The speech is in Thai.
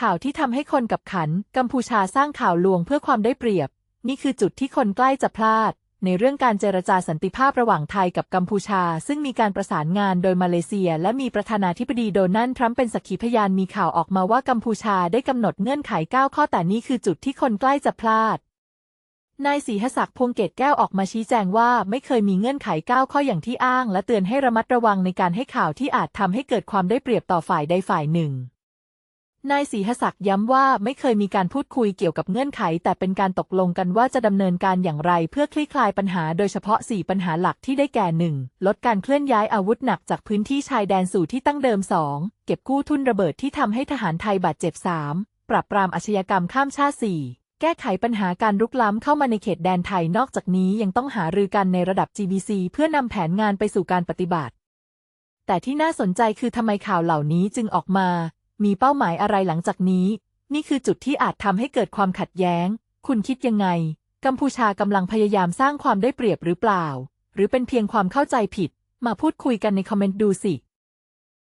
ข่าวที่ทำให้คนกับขัน กัมพูชาสร้างข่าวลวงเพื่อความได้เปรียบ นี่คือจุดที่คนใกล้จะพลาด ในเรื่องการเจรจาสันติภาพระหว่างไทยกับกัมพูชา ซึ่งมีการประสานงานโดยมาเลเซีย และมีประธานาธิบดีโดนัลด์ทรัมป์เป็นสักขีพยานมีข่าวออกมาว่ากัมพูชาได้กำหนดเงื่อนไข 9 ข้อแต่นี่คือจุดที่คนใกล้จะพลาดนายศรีหศักดิ์พวงเกตแก้วออกมาชี้แจงว่าไม่เคยมีเงื่อนไข 9 ข้ออย่างที่อ้าง และเตือนให้ระมัดระวังในการให้ข่าวที่อาจทำให้เกิดความได้เปรียบต่อฝ่ายใดฝ่ายหนึ่ง นายศรีหศักดิ์ย้ำว่าไม่เคยมีการพูดคุยเกี่ยวกับเงื่อนไข แต่เป็นการตกลงกันว่าจะดำเนินการอย่างไร เพื่อคลี่คลายปัญหาโดยเฉพาะ 4 ปัญหาหลักที่ได้แก่ 1. ลดการเคลื่อนย้ายอาวุธหนักจากพื้นที่ชายแดนสู่ที่ตั้งเดิม 2. เก็บกู้ทุนระเบิดที่ทำให้ทหารไทยบาดเจ็บ 3. ปราบปรามอาชญากรรมข้ามชาติ 4. แก้ไขปัญหาการรุกล้ำเข้ามาในเขตแดนไทยนอกจากนี้ยังต้องหารือกันในระดับ GBC เพื่อนำแผนงานไปสู่การปฏิบัติแต่ที่น่าสนใจคือทำไมข่าวเหล่านี้จึงออกมา มีเป้าหมายอะไรหลังจากนี้ นี่คือจุดที่อาจทำให้เกิดความขัดแย้ง คุณคิดยังไง กัมพูชากำลังพยายามสร้างความได้เปรียบหรือเปล่า หรือเป็นเพียงความเข้าใจผิด มาพูดคุยกันในคอมเมนต์ดูสิ